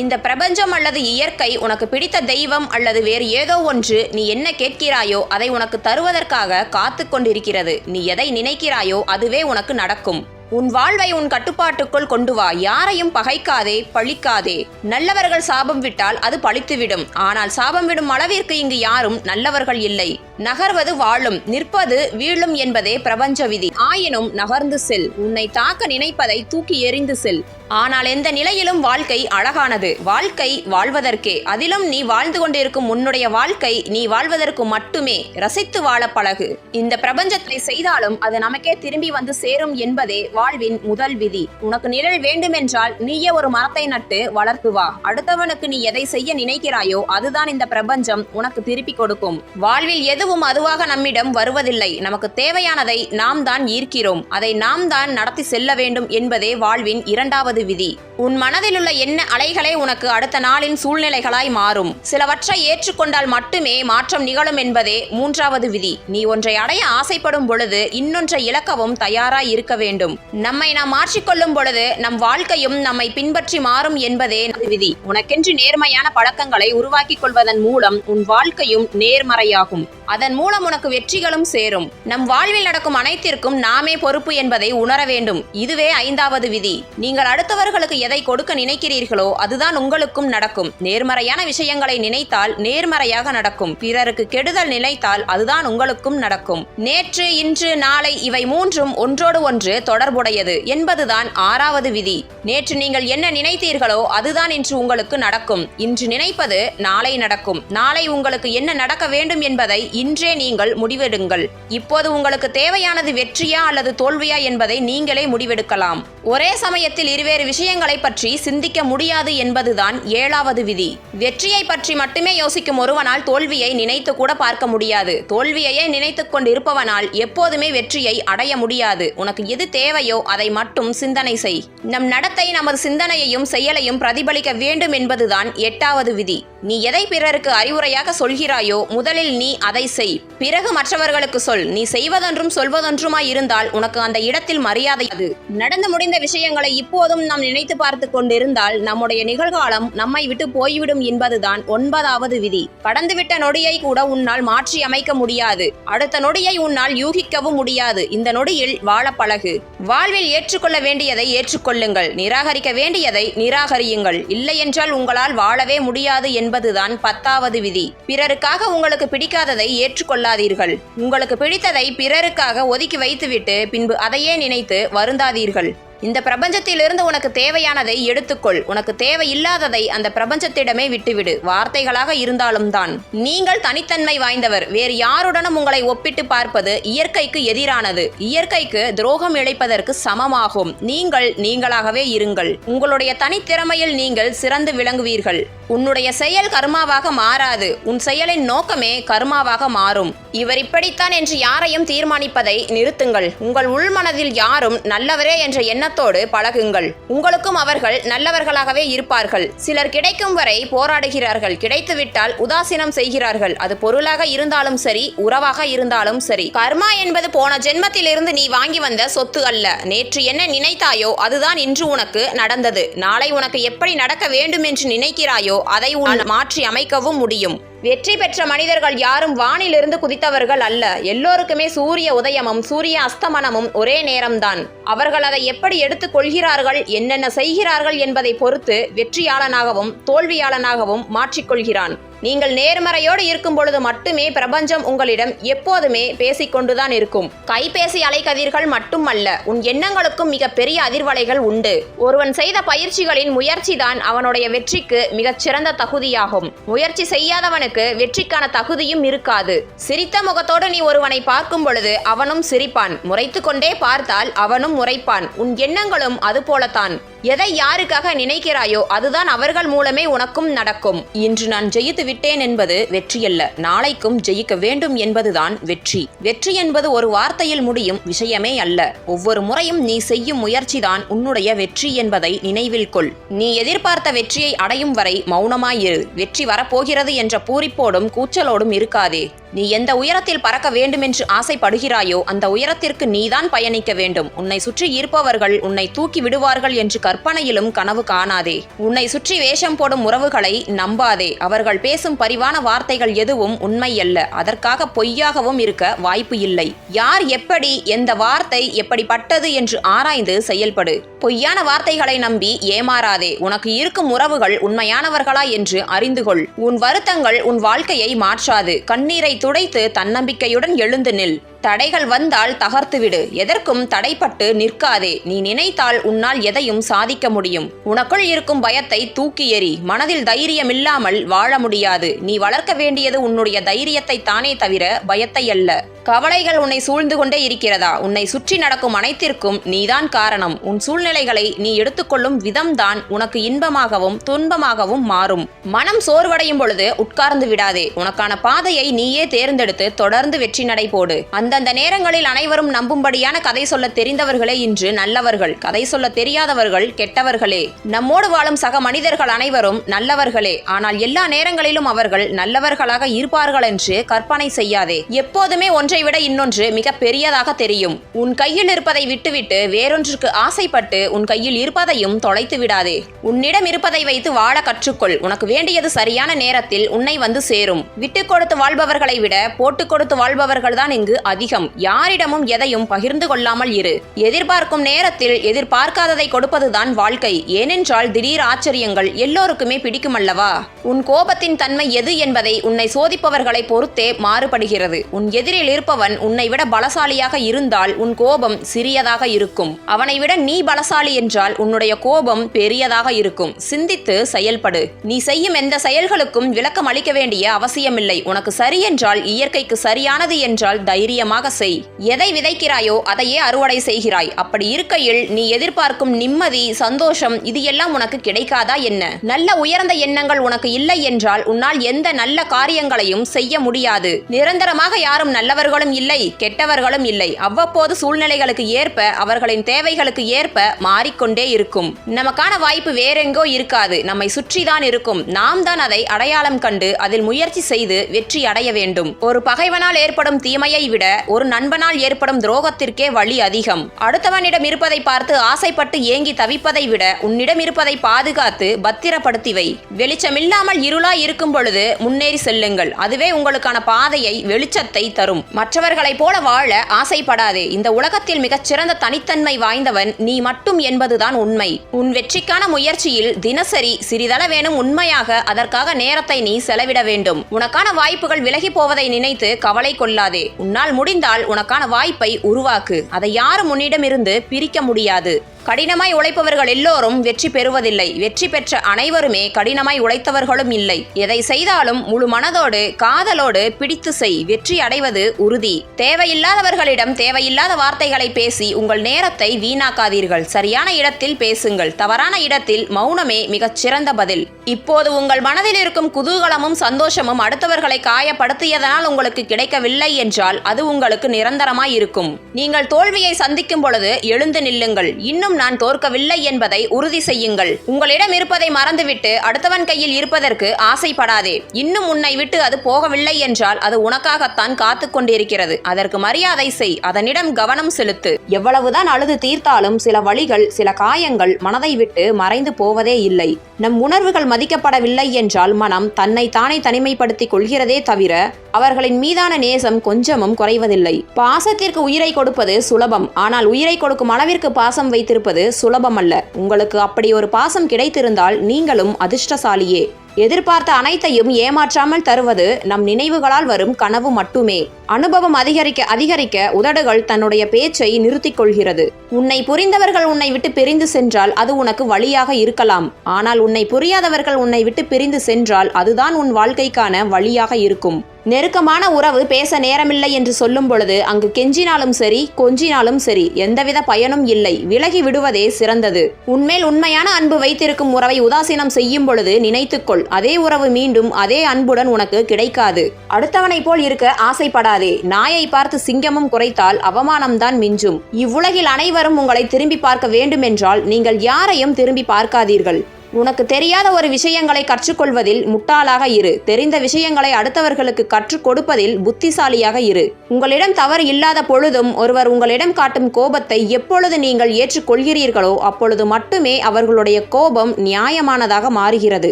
இந்த பிரபஞ்சம் அல்லது இயற்கை உனக்கு பிடித்த தெய்வம் அல்லது வேறு ஏதோ ஒன்று நீ என்ன கேட்கிறாயோ அதை உனக்கு தருவதற்காக காத்து கொண்டிருக்கிறது. நீ எதை நினைக்கிறாயோ அதுவே உனக்கு நடக்கும். உன் வாழ்வை உன் கட்டுப்பாட்டுக்குள் கொண்டு வா. யாரையும் பகைக்காதே பழிக்காதே. நல்லவர்கள் சாபம் விட்டால் அது பழித்துவிடும். ஆனால் சாபம் விடும் அளவிற்கு இங்கு யாரும் நல்லவர்கள் இல்லை. நகர்வது வாழும் நிற்பது வீழும் என்பதே பிரபஞ்ச விதி. ஆயினும் நகர்ந்து செல். உன்னை தாக்க நினைப்பதை தூக்கி எறிந்து செல். ஆனால் எந்த நிலையிலும் வாழ்க்கை அழகானது. வாழ்க்கை வாழ்வதற்கே. அதிலும் நீ வாழ்ந்து கொண்டிருக்கும் உன்னுடைய வாழ்க்கை நீ வாழ்வதற்கு மட்டுமே. ரசித்து வாழ பழகு. இந்த பிரபஞ்சத்தை செய்தாலும் அது நமக்கே திரும்பி வந்து சேரும் என்பதே வாழ்வின் முதல் விதி. உனக்கு நிழல் வேண்டுமென்றால் நீயே ஒரு மரத்தை நட்டு வளர்த்து வா. அடுத்தவனுக்கு நீ எதை செய்ய நினைக்கிறாயோ அதுதான் இந்த பிரபஞ்சம் உனக்கு திருப்பி கொடுக்கும். வாழ்வில் எதுவும் அதுவாக நம்மிடம் வருவதில்லை. நமக்கு தேவையானதை நாம் தான் ஈர்க்கிறோம். அதை நாம் தான் நடத்தி செல்ல வேண்டும் என்பதே வாழ்வின் இரண்டாவது விதி. உன் மனதில் உள்ள என்ன அலைகளே உனக்கு அடுத்த நாளின் சூழ்நிலைகளாய் மாறும். சிலவற்றை ஏற்றுக்கொண்டால் மட்டுமே மாற்றம் நிகழும் என்பதே மூன்றாவது விதி. நீ ஒன்றை அடைய ஆசைப்படும் பொழுது இன்னொன்றை இழக்கவும் தயாராய் இருக்க வேண்டும். நம்மை நாம் மாற்றிக்கொள்ளும் பொழுது நம் வாழ்க்கையும் நம்மை பின்பற்றி மாறும் என்பதே விதி. உனக்கென்று நேர்மையான பழக்கங்களை உருவாக்கிக் கொள்வதன் மூலம் உன் வாழ்க்கையும் நேர்மறையாகும். அதன் மூலம் உனக்கு வெற்றிகளும் சேரும். நம் வாழ்வில் நடக்கும் அனைத்திற்கும் நாமே பொறுப்பு என்பதை உணர வேண்டும். இதுவே ஐந்தாவது விதி. நீங்கள் அடுத்தவர்களுக்கு எதை கொடுக்க நினைக்கிறீர்களோ அதுதான் உங்களுக்கும் நடக்கும். நேர்மறையான விஷயங்களை நினைத்தால் நேர்மறையாக நடக்கும். பிறருக்கு கெடுதல் நினைத்தால் அதுதான் உங்களுக்கும் நடக்கும். நேற்று இன்று நாளை இவை மூன்றும் ஒன்றோடு ஒன்று தொடர்புடையது என்பதுதான் ஆறாவது விதி. நேற்று நீங்கள் என்ன நினைத்தீர்களோ அதுதான் இன்று உங்களுக்கு நடக்கும். இன்று நினைப்பது நாளை நடக்கும். நாளை உங்களுக்கு என்ன நடக்க வேண்டும் என்பதை இன்றே நீங்கள் முடிவெடுங்கள். இப்போது உங்களுக்கு தேவையானது வெற்றியா அல்லது தோல்வியா என்பதை நீங்களே முடிவெடுக்கலாம். ஒரே சமயத்தில் இருவேறு விஷயங்களை பற்றி சிந்திக்க முடியாது என்பதுதான் ஏழாவது விதி. வெற்றியை பற்றி மட்டுமே யோசிக்கும் ஒருவனால் தோல்வியை நினைத்து கூட பார்க்க முடியாது. தோல்வியையே நினைத்து கொண்டிருப்பவனால் எப்போதுமே வெற்றியை அடைய முடியாது. உனக்கு எது தேவையோ அதை மட்டும் சிந்தனை செய். நம் நடத்தை நமது சிந்தனையையும் செயலையும் பிரதிபலிக்க வேண்டும் என்பதுதான் எட்டாவது விதி. நீ எதை பிறருக்கு அறிவுரையாக சொல்கிறாயோ முதலில் நீ அதை செய். பிறகு மற்றவர்களுக்கு சொல். நீ செய்வதொன்றும் சொல்வதொன்றுமாய் இருந்தால் உனக்கு அந்த இடத்தில் மரியாதை அது நடந்து முடிந்த விஷயங்களை இப்போதும் நாம் நினைத்து பார்த்து கொண்டிருந்தால் நம்முடைய நிகழ்காலம் நம்மை விட்டு போய்விடும் என்பதுதான் ஒன்பதாவது விதி. கடந்துவிட்ட நொடியை கூட உன்னால் மாற்றி அமைக்க முடியாது. அடுத்த நொடியை உன்னால் யூகிக்கவும் முடியாது. இந்த நொடியில் வாழ பழகு. வாழ்வில் ஏற்றுக்கொள்ள வேண்டியதை ஏற்றுக்கொள்ளுங்கள். நிராகரிக்க வேண்டியதை நிராகரியுங்கள். இல்லையென்றால் உங்களால் வாழவே முடியாது என்பதுதான் பத்தாவது விதி. பிறருக்காக உங்களுக்கு பிடிக்காததை ஏற்றுக்கொள்ளாதீர்கள். உங்களுக்கு பிடித்ததை பிறருக்காக ஒதுக்கி வைத்துவிட்டு பின்பு அதையே நினைத்து வருந்தாதீர்கள். இந்த பிரபஞ்சத்திலிருந்து உனக்கு தேவையானதை எடுத்துக்கொள். உனக்கு தேவையில்லாததை அந்த பிரபஞ்சத்திடமே விட்டுவிடு. வார்த்தைகளாக இருந்தாலும் தான். நீங்கள் தனித்தன்மை வாய்ந்தவர். வேறு யாருடனும் உங்களை ஒப்பிட்டு பார்ப்பது இயற்கைக்கு எதிரானது. இயற்கைக்கு துரோகம் இழைப்பதற்கு சமமாகும். நீங்கள் நீங்களாகவே இருங்கள். உங்களுடைய தனித்திறமையில் நீங்கள் சிறந்து விளங்குவீர்கள். உன்னுடைய செயல் கர்மாவாக மாறாது. உன் செயலின் நோக்கமே கர்மாவாக மாறும். இவர் இப்படித்தான் என்று யாரையும் தீர்மானிப்பதை நிறுத்துங்கள். உங்கள் உள்மனதில் யாரும் நல்லவரே என்ற எண்ணத்தோடு பழகுங்கள். உங்களுக்கும் அவர்கள் நல்லவர்களாகவே இருப்பார்கள். சிலர் கிடைக்கும் வரை போராடுகிறார்கள். கிடைத்துவிட்டால் உதாசீனம் செய்கிறார்கள். அது பொருளாக இருந்தாலும் சரி உறவாக இருந்தாலும் சரி. கர்மா என்பது போன ஜென்மத்திலிருந்து நீ வாங்கி வந்த சொத்து அல்ல. நேற்று என்ன நினைத்தாயோ அதுதான் இன்று உனக்கு நடந்தது. நாளை உனக்கு எப்படி நடக்க வேண்டும் என்று நினைக்கிறாயோ அதை உன் மாற்றி அமைக்கவும் முடியும். வெற்றி பெற்ற மனிதர்கள் யாரும் வானிலிருந்து குதித்தவர்கள் அல்ல. எல்லோருக்குமே சூரிய உதயமும் சூரிய அஸ்தமனமும் ஒரே நேரம்தான். அவர்கள் அதை எப்படி எடுத்துக் கொள்கிறார்கள் என்னென்ன செய்கிறார்கள் என்பதை பொறுத்து வெற்றியாளனாகவும் தோல்வியாளனாகவும் மாற்றிக்கொள்கிறான் நீங்கள் நேர்மறையோடு இருக்கும் பொழுது மட்டுமே பிரபஞ்சம் உங்களிடம் எப்போதுமே பேசிக்கொண்டுதான் இருக்கும். கைபேசி அலைக்கதிர்கள் மட்டுமல்ல உன் எண்ணங்களுக்கும் மிக பெரிய அதிர்வலைகள் உண்டு. ஒருவன் செய்த பயிற்சிகளின் முயற்சிதான் அவனுடைய வெற்றிக்கு மிகச் சிறந்த தகுதியாகும். முயற்சி செய்யாதவனுக்கு வெற்றிக்கான தகுதியும் இருக்காது. சிரித்த முகத்தோடு நீ ஒருவனை பார்க்கும் பொழுது அவனும் சிரிப்பான். முறைத்து கொண்டே பார்த்தால் அவனும் முறைப்பான். உன் எண்ணங்களும் அதுபோலத்தான். எதை யாருக்காக நினைக்கிறாயோ அதுதான் அவர்கள் மூலமே உனக்கும் நடக்கும். இன்று நான் ஜெயித்து விட்டேன் என்பது வெற்றியல்ல. நாளைக்கும் ஜெயிக்க வேண்டும் என்பதுதான் வெற்றி. வெற்றி என்பது ஒரு வார்த்தையில் முடியும் விஷயமே அல்ல. ஒவ்வொரு முறையும் நீ செய்யும் முயற்சிதான் உன்னுடைய வெற்றி என்பதை நினைவில் கொள். நீ எதிர்பார்த்த வெற்றியை அடையும் வரை மௌனமாயிரு. வெற்றி வரப்போகிறது என்ற பூரிப்போடும் கூச்சலோடும் இருக்காதே. நீ எந்த உயரத்தில் பறக்க வேண்டுமென்று ஆசைப்படுகிறாயோ அந்த உயரத்திற்கு நீதான் பயணிக்க வேண்டும். உன்னை சுற்றி இருப்பவர்கள் உன்னை தூக்கி விடுவார்கள் என்று கரு கற்பனையிலும் கனவு காணாதே. உன்னை சுற்றி வேஷம் போடும் உறவுகளை நம்பாதே. அவர்கள் பேசும் பரிவான வார்த்தைகள் எதுவும் உண்மையல்ல. அதற்காக பொய்யாகவும் இருக்க வாய்ப்பு இல்லை. யார் எப்படி எந்த வார்த்தை எப்படிப்பட்டது என்று ஆராய்ந்து செயல்படு. பொய்யான வார்த்தைகளை நம்பி ஏமாறாதே. உனக்கு இருக்கும் உறவுகள் உண்மையானவர்களா என்று அறிந்து கொள். உன் வருத்தங்கள் உன் வாழ்க்கையை மாற்றாது. கண்ணீரை துடைத்து தன்னம்பிக்கையுடன் எழுந்து நில். தடைகள் வந்தால் தகர்த்துவிடு. எதற்கும் தடைப்பட்டு நிற்காதே. நீ நினைத்தால் உன்னால் எதையும் சாதிக்க முடியும். உனக்குள் இருக்கும் பயத்தை தூக்கி எறி மனதில் தைரியமில்லாமல் வாழ முடியாது. நீ வளர்க்க வேண்டியது உன்னுடைய தைரியத்தை தானே தவிர பயத்தை அல்ல. கவலைகள் உன்னை சூழ்ந்து கொண்டே இருக்கிறதா? உன்னை சுற்றி நடக்கும் அனைத்திற்கும் நீதான் காரணம். உன் சூழ்நிலைகளை நீ எடுத்துக்கொள்ளும் விதம்தான் உனக்கு இன்பமாகவும் துன்பமாகவும் மாறும். மனம் சோர்வடையும் பொழுது உட்கார்ந்து விடாதே. உனக்கான பாதையை நீயே தேர்ந்தெடுத்து தொடர்ந்து வெற்றி நடை போடு. அந்தந்த நேரங்களில் அனைவரும் நம்பும்படியான கதை சொல்ல தெரிந்தவர்களே இன்று நல்லவர்கள். கதை சொல்ல தெரியாதவர்கள் கெட்டவர்களே. நம்மோடு வாழும் சக மனிதர்கள் அனைவரும் நல்லவர்களே. ஆனால் எல்லா நேரங்களிலும் அவர்கள் நல்லவர்களாக இருப்பார்கள் என்று கற்பனை செய்யாதே. எப்போதுமே ஒன்றை விட இன்னொன்று மிக பெரியதாக தெரியும். உன் கையில் இருப்பதை விட்டுவிட்டு வேறொன்றுக்கு ஆசைப்பட்டு உன் கையில் இருப்பதையும் தொலைத்து விடாதே. உன்னிடம் இருப்பதை வைத்து வாழ கற்றுக்கொள். உனக்கு வேண்டியது சரியான நேரத்தில் உன்னை வந்து சேரும். விட்டு கொடுத்து வாழ்பவர்களை விட போட்டு கொடுத்து வாழ்பவர்கள் தான் இங்கு அதிகம். யாரிடமும் எதையும் பகிர்ந்து கொள்ளாமல் இரு. எதிர்பார்க்கும் நேரத்தில் எதிர்பார்க்காததை கொடுப்பதுதான் வாழ்க்கை. ஏனென்றால் திடீர் ஆச்சரியங்கள் எல்லோருக்குமே பிடிக்குமல்லவா? உன் கோபத்தின் தன்மை எது என்பதை உன்னை சோதிப்பவர்களை பொறுத்தே மாறுபடுகிறது. உன் எதிரில் இருப்ப இருப்பவன் உன்னை விட பலசாலியாக இருந்தால் உன் கோபம் சிறியதாக இருக்கும். அவனை விட நீ பலசாலி என்றால் உன்னுடைய கோபம் பெரியதாக இருக்கும். சிந்தித்து செயல்படு. நீ செய்யும் எந்த செயல்களுக்கும் விளக்கம் அளிக்க வேண்டிய அவசியமில்லை. உனக்கு சரி என்றால் இயற்கைக்கு சரியானது என்றால் தைரியமாக செய். எதை விதைக்கிறாயோ அதையே அறுவடை செய்கிறாய். அப்படி இருக்கையில் நீ எதிர்பார்க்கும் நிம்மதி சந்தோஷம் இது எல்லாம் உனக்கு கிடைக்காதா என்ன? நல்ல உயர்ந்த எண்ணங்கள் உனக்கு இல்லை என்றால் உன்னால் எந்த நல்ல காரியங்களையும் செய்ய முடியாது. நிரந்தரமாக யாரும் நல்லவர்கள் நல்லவர்களும் இல்லை கெட்டவர்களும் இல்லை. அவ்வப்போது சூழ்நிலைகளுக்கு ஏற்ப அவர்களின் தேவைகளுக்கு ஏற்ப மாறிக்கொண்டே இருக்கும். நமக்கான வாய்ப்பு வேறெங்கோ இருக்காது. நம்மை சுற்றிதான் இருக்கும். நாம் தான் அதை அடையாளம் கண்டு அதில் முயற்சி செய்து வெற்றி அடைய வேண்டும். ஒரு பகைவனால் ஏற்படும் தீமையை விட ஒரு நண்பனால் ஏற்படும் துரோகத்திற்கே வழி அதிகம். அடுத்தவனிடம் இருப்பதை பார்த்து ஆசைப்பட்டு ஏங்கி தவிப்பதை விட உன்னிடம் இருப்பதை பாதுகாத்து பத்திரப்படுத்தி வை வெளிச்சமில்லாமல் இருளாய் இருக்கும் பொழுது முன்னேறி செல்லுங்கள். அதுவே உங்களுக்கான பாதையை வெளிச்சத்தை தரும். மற்றவர்களைப் போல வாழ ஆசைப்படாதே. இந்த உலகத்தில் மிகச்சிறந்த தனித்தன்மை வாய்ந்தவன் நீ மட்டும் என்பதுதான் உண்மை. உன் வெற்றிக்கான முயற்சியில் தினசரி சிறிதளவேனும் உண்மையாக அதற்காக நேரத்தை நீ செலவிட வேண்டும். உனக்கான வாய்ப்புகள் விலகி போவதை நினைத்து கவலை கொள்ளாதே. உன்னால் முடிந்தால் உனக்கான வாய்ப்பை உருவாக்கு. அதை யாரும் உன்னிடமிருந்து பிரிக்க முடியாது. கடினமாய் உழைப்பவர்கள் எல்லோரும் வெற்றி பெறுவதில்லை. வெற்றி பெற்ற அனைவருமே கடினமாய் உழைத்தவர்களும் இல்லை. எதை செய்தாலும் முழு மனதோடு காதலோடு பிடித்து செய். வெற்றி அடைவது உறுதி. தேவையில்லாதவர்களிடம் தேவையில்லாத வார்த்தைகளை பேசி உங்கள் நேரத்தை வீணாக்காதீர்கள். சரியான இடத்தில் பேசுங்கள். தவறான இடத்தில் மௌனமே மிகச் சிறந்த பதில். இப்போது உங்கள் மனதில் இருக்கும் குதூகலமும் சந்தோஷமும் அடுத்தவர்களை காயப்படுத்தியதனால் உங்களுக்கு கிடைக்கவில்லை என்றால் அது உங்களுக்கு நிரந்தரமாய் இருக்கும். நீங்கள் தோல்வியை சந்திக்கும் பொழுது எழுந்து நில்லுங்கள். இன்னும் நான் தோற்கவில்லை என்பதை உறுதி செய்யுங்கள். உங்களிடம் இருப்பதை மறந்துவிட்டு அடுத்தவன் கையில் இருப்பதற்கு ஆசைப்படாதே. இன்னும் உன்னை விட்டு அது போகவில்லை என்றால் அது உனக்காகத்தான் காத்து கொண்டிருக்கிறது. அதற்கு மரியாதை செய். அதனிடம் கவனம் செலுத்து. எவ்வளவுதான் அழுது தீர்த்தாலும் சில வழிகள் சில காயங்கள் மனதை விட்டு மறைந்து போவதே இல்லை. நம் உணர்வுகள் மதிக்கப்படவில்லை என்றால் மனம் தன்னை தானே தனிமைப்படுத்திக் கொள்கிறதே தவிர அவர்களின் மீதான நேசம் கொஞ்சமும் குறைவதில்லை. பாசத்திற்கு உயிரை கொடுப்பது சுலபம். ஆனால் உயிரை கொடுக்கும் அளவிற்கு பாசம் வைத்திருப்பது சுலபமல்ல. உங்களுக்கு அப்படி ஒரு பாசம் கிடைத்திருந்தால் நீங்களும் அதிர்ஷ்டசாலியே. எதிர்பார்த்த அனைத்தையும் ஏமாற்றாமல் தருவது நம் நினைவுகளால் வரும் கனவு மட்டுமே. அனுபவம் அதிகரிக்க அதிகரிக்க உதடுகள் தன்னுடைய பேச்சை நிறுத்திக் கொள்கிறது. உன்னை புரிந்தவர்கள் உன்னை விட்டு பிரிந்து சென்றால் அது உனக்கு வழியாக இருக்கலாம். ஆனால் உன்னை புரியாதவர்கள் உன்னை விட்டு பிரிந்து சென்றால் அதுதான் உன் வாழ்க்கைக்கான வழியாக இருக்கும். நெருக்கமான உறவு பேச நேரமில்லை என்று சொல்லும் பொழுது அங்கு கெஞ்சினாலும் சரி கொஞ்சினாலும் சரி எந்தவித பயனும் இல்லை. விலகி விடுவதே சிறந்தது. உன்மேல் உண்மையான அன்பு வைத்திருக்கும் உறவை உதாசீனம் செய்யும் பொழுது நினைத்துக்கொள் அதே உறவு மீண்டும் அதே அன்புடன் உனக்கு கிடைக்காது. அடுத்தவனைப் போல் இருக்க ஆசைப்படாதே. நாயை பார்த்து சிங்கமும் குறைத்தால் அவமானம்தான் மிஞ்சும். இவ்வுலகில் அனைவரும் உங்களை திரும்பி பார்க்க வேண்டுமென்றால் நீங்கள் யாரையும் திரும்பி பார்க்காதீர்கள். உனக்கு தெரியாத ஒரு விஷயங்களை கற்றுக்கொள்வதில் முட்டாளாக இரு. தெரிந்த விஷயங்களை அடுத்தவர்களுக்கு கற்றுக் கொடுப்பதில் புத்திசாலியாக இரு. உங்களிடம் தவறு இல்லாத பொழுதும் ஒருவர் உங்களிடம் காட்டும் கோபத்தை எப்பொழுது நீங்கள் ஏற்றுக்கொள்கிறீர்களோ அப்பொழுது மட்டுமே அவர்களுடைய கோபம் நியாயமானதாக மாறுகிறது.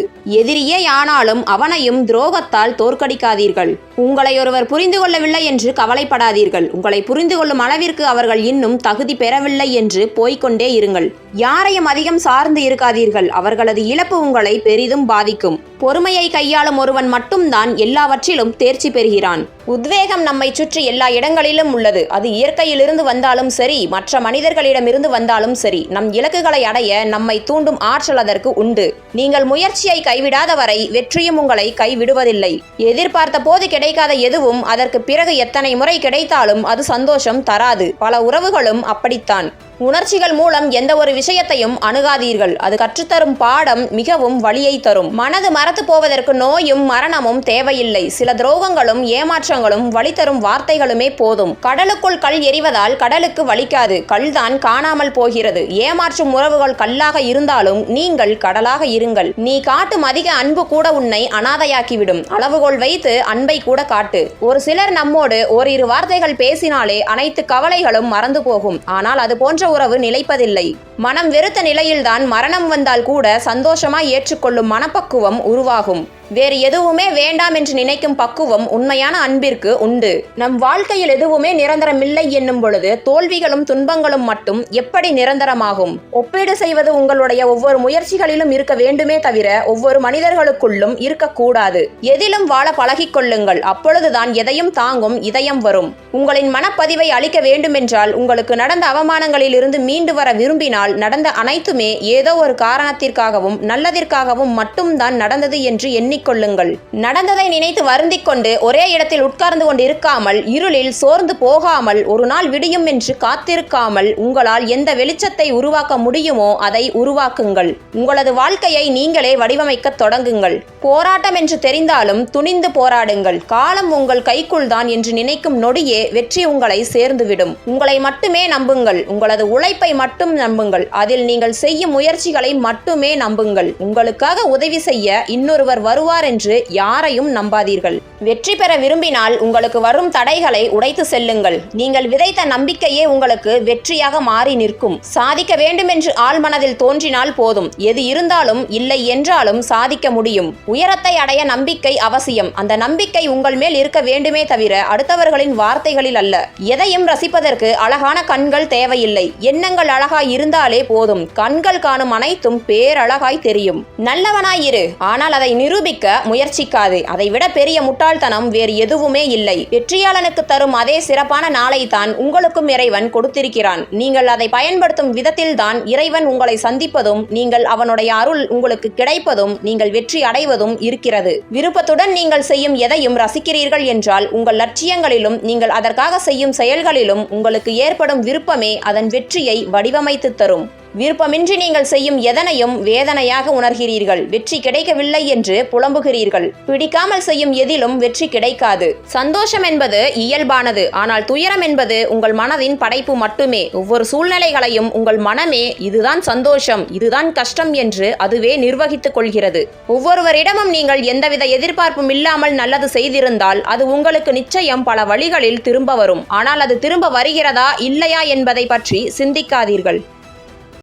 எதிரியே ஆனாலும் அவனையும் துரோகத்தால் தோற்கடிக்காதீர்கள். உங்களை ஒருவர் புரிந்து கொள்ளவில்லை என்று கவலைப்படாதீர்கள். உங்களை புரிந்து கொள்ளும் அளவிற்கு அவர்கள் இன்னும் தகுதி பெறவில்லை என்று போய்க்கொண்டே இருங்கள். யாரையும் அதிகம் சார்ந்து இருக்காதீர்கள். அவர்களது இழப்பு உங்களை பெரிதும் பாதிக்கும். பொறுமையை கையாளும் ஒருவன் மட்டும்தான் எல்லாவற்றிலும் தேர்ச்சி பெறுகிறான். உத்வேகம் நம்மை சுற்றி எல்லா இடங்களிலும் உள்ளது. அது இயற்கையிலிருந்து வந்தாலும் சரி மற்ற மனிதர்களிடமிருந்து வந்தாலும் சரி நம் இலக்குகளை அடைய நம்மை தூண்டும் ஆற்றல் அதற்கு உண்டு. நீங்கள் முயற்சியை கைவிடாத வரை வெற்றியும் உங்களை கைவிடுவதில்லை. எதிர்பார்த்த போது கிடைக்காத எதுவும் அதற்கு பிறகு எத்தனை முறை கிடைத்தாலும் அது சந்தோஷம் தராது. பல உறவுகளும் அப்படித்தான். உணர்ச்சிகள் மூலம் எந்த ஒரு விஷயத்தையும் அணுகாதீர்கள். அது கற்றுத்தரும் பாடம் மிகவும் வலியை தரும். மனது மறத்து போவதற்கு நோயும் மரணமும் தேவையில்லை. சில துரோகங்களும் ஏமாற்றங்களும் வழி தரும் வார்த்தைகளுமே போதும். கடலுக்குள் கல் எறிவதால் கடலுக்கு வலிக்காது. கல்தான் காணாமல் போகிறது. ஏமாற்றும் உறவுகள் கல்லாக இருந்தாலும் நீங்கள் கடலாக இருங்கள். நீ காட்டும் அதிக அன்பு கூட உன்னை அனாதையாக்கிவிடும். அளவுகோல் வைத்து அன்பை கூட காட்டு. ஒரு சிலர் நம்மோடு ஓரிரு வார்த்தைகள் பேசினாலே அனைத்து கவலைகளும் மறந்து போகும். ஆனால் அது போன்ற உறவு நிலைப்பதில்லை. மனம் வெறுத்த நிலையில்தான் மரணம் வந்தால் கூட சந்தோஷமாய் ஏற்றுக்கொள்ளும் மனப்பக்குவம் உருவாகும். வேறு எதுவுமே வேண்டாம் என்று நினைக்கும் பக்குவம் உண்மையான அன்பிற்கு உண்டு. நம் வாழ்க்கையில் எதுவுமே நிரந்தரமில்லை என்னும் பொழுது தோல்விகளும் துன்பங்களும் மட்டும் எப்படி நிரந்தரமாகும்? ஒப்பீடு செய்வது உங்களுடைய ஒவ்வொரு முயற்சிகளிலும் இருக்க வேண்டுமே தவிர ஒவ்வொரு மனிதர்களுக்குள்ளும் இருக்கக்கூடாது. எதிலும் வாழ பழகிக் கொள்ளுங்கள். அப்பொழுதுதான் எதையும் தாங்கும் இதயம் வரும். உங்களின் மனப்பதிவை அளிக்க வேண்டுமென்றால் உங்களுக்கு நடந்த அவமானங்களில் இருந்து மீண்டு வர விரும்பினால் நடந்த அனைத்துமே ஏதோ ஒரு காரணத்திற்காகவும் நல்லதிற்காகவும் மட்டும்தான் நடந்தது என்று எண்ணி எண்ணிக்கொள்ளுங்கள். நடந்ததை நினைத்து வருந்திக் கொண்டு ஒரே இடத்தில் உட்கார்ந்து கொண்டு இருக்காமல் இருளில் சோர்ந்து போகாமல் ஒரு நாள் விடியும் என்று காத்திருக்காமல் உங்களால் எந்த வெளிச்சத்தை உருவாக்க முடியுமோ அதை உருவாக்குங்கள். உங்களது வாழ்க்கையை நீங்களே வடிவமைக்க தொடங்குங்கள். போராட்டம் என்று தெரிந்தாலும் துணிந்து போராடுங்கள். காலம் உங்கள் கைக்குள் தான் என்று நினைக்கும் நொடியே வெற்றி உங்களை சேர்ந்துவிடும். உங்களை மட்டுமே நம்புங்கள். உங்களது உழைப்பை மட்டும் நம்புங்கள். அதில் நீங்கள் செய்யும் முயற்சிகளை மட்டுமே நம்புங்கள். உங்களுக்காக உதவி செய்ய இன்னொருவர் வருவார். என்று யாரையும் நம்பாதீர்கள். வெற்றி பெற விரும்பினால் உங்களுக்கு வரும் தடைகளை உடைத்து செல்லுங்கள். நீங்கள் விதைத்த நம்பிக்கையே உங்களுக்கு வெற்றியாக மாறி நிற்கும். சாதிக்க வேண்டும் என்று ஆழ்மனதில் தோன்றினால் போதும். எது இருந்தாலும் இல்லை என்றாலும் சாதிக்க முடியும். உயரத்தை அடைய நம்பிக்கை அவசியம். அந்த நம்பிக்கை உங்கள் மேல் இருக்க வேண்டுமே தவிர அடுத்தவர்களின் வார்த்தைகளில் அல்ல. எதையும் ரசிப்பதற்கு அழகான கண்கள் தேவையில்லை. எண்ணங்கள் அழகாய் இருந்தாலே போதும். கண்கள் காணும் அனைத்தும் பேரழகாய் தெரியும். நல்லவனாயிரு ஆனால் அதை நிரூபிக்க முயற்சிக்காதே முயற்சிக்காது. அதைவிட பெரிய முட்டாள்தனம் வேறு எதுவுமே இல்லை. வெற்றியாளனுக்கு தரும் அதே சிறப்பான நாளை தான் உங்களுக்கும் இறைவன் கொடுத்திருக்கிறான். நீங்கள் அதை பயன்படுத்தும் விதத்தில்தான் இறைவன் உங்களை சந்திப்பதும் நீங்கள் அவனுடைய அருள் உங்களுக்கு கிடைப்பதும் நீங்கள் வெற்றி அடைவதும் இருக்கிறது. விருப்பத்துடன் நீங்கள் செய்யும் எதையும் ரசிக்கிறீர்கள் என்றால் உங்கள் லட்சியங்களிலும் நீங்கள் அதற்காக செய்யும் செயல்களிலும் உங்களுக்கு ஏற்படும் விருப்பமே அதன் வெற்றியை வடிவமைத்து தரும். விருப்பமின்றி நீங்கள் செய்யும் எதனையும் வேதனையாக உணர்கிறீர்கள். வெற்றி கிடைக்கவில்லை என்று புலம்புகிறீர்கள். பிடிக்காமல் செய்யும் எதிலும் வெற்றி கிடைக்காது. சந்தோஷம் என்பது இயல்பானது. ஆனால் துயரம் என்பது உங்கள் மனதின் படைப்பு மட்டுமே. ஒவ்வொரு சூழ்நிலைகளையும் உங்கள் மனமே இதுதான் சந்தோஷம் இதுதான் கஷ்டம் என்று அதுவே நிர்வகித்துக் கொள்கிறது. ஒவ்வொருவரிடமும் நீங்கள் எந்தவித எதிர்பார்ப்பும் இல்லாமல் நல்லது செய்திருந்தால் அது உங்களுக்கு நிச்சயம் பல வழிகளில் திரும்ப வரும். ஆனால் அது திரும்ப வருகிறதா இல்லையா என்பதை பற்றி சிந்திக்காதீர்கள்.